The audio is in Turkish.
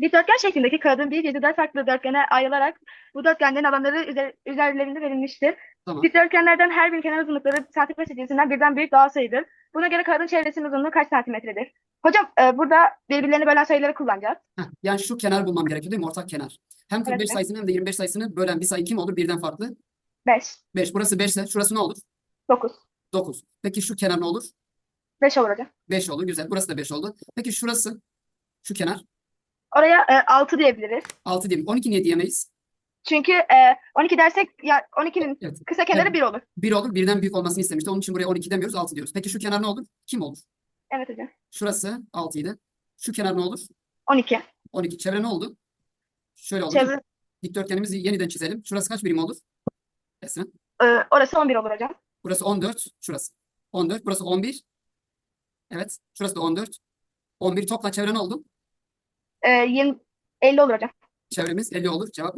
Dikdörtgen şeklindeki kağıdın bir yüzü dört farklı dörtgene ayrılarak bu dörtgenlerin alanları üzer, üzerlerinde verilmiştir. Tamam. Dikdörtgenlerden her bir kenar uzunlukları santimetre cinsinden birden büyük doğal sayıdır. Buna göre kağıdın çevresinin uzunluğu kaç santimetredir? Hocam e, burada birbirlerini bölen sayıları kullanacağız. Heh, yani şu kenar bulmam gerekiyor değil mi? Ortak kenar. Hem 45 Evet. sayısını hem de 25 sayısını bölen bir sayı kim olur? Birden farklı. 5, 5. Burası 5 ise şurası ne olur? 9, 9. Peki şu kenar ne olur? 5 olur hocam. 5 oldu. Güzel. Burası da 5 oldu. Peki şurası? Şu kenar? Oraya e, 6 diyebiliriz. 6 diyelim. 12 niye diyemeyiz? Çünkü e, 12 dersek ya 12'nin Evet. kısa kenarı Evet. 1 olur. 1 olur. Birden büyük olmasını istemişti. Onun için buraya 12 demiyoruz. 6 diyoruz. Peki şu kenar ne olur? Kim olur? Evet hocam. Şurası 6 idi. Şu kenar ne olur? 12. 12. Çevre ne oldu? Şöyle oldu. Çevre, Dikdörtgenimizi yeniden çizelim. Şurası kaç birim olur? Esra. e, orası 11 olur hocam. Burası 14. Şurası. 14. Burası 11. Evet. Şurası da 14. 11 topla çevre ne oldu? E, 20, 50 olur hocam. Çevremiz 50 olur. Cevap.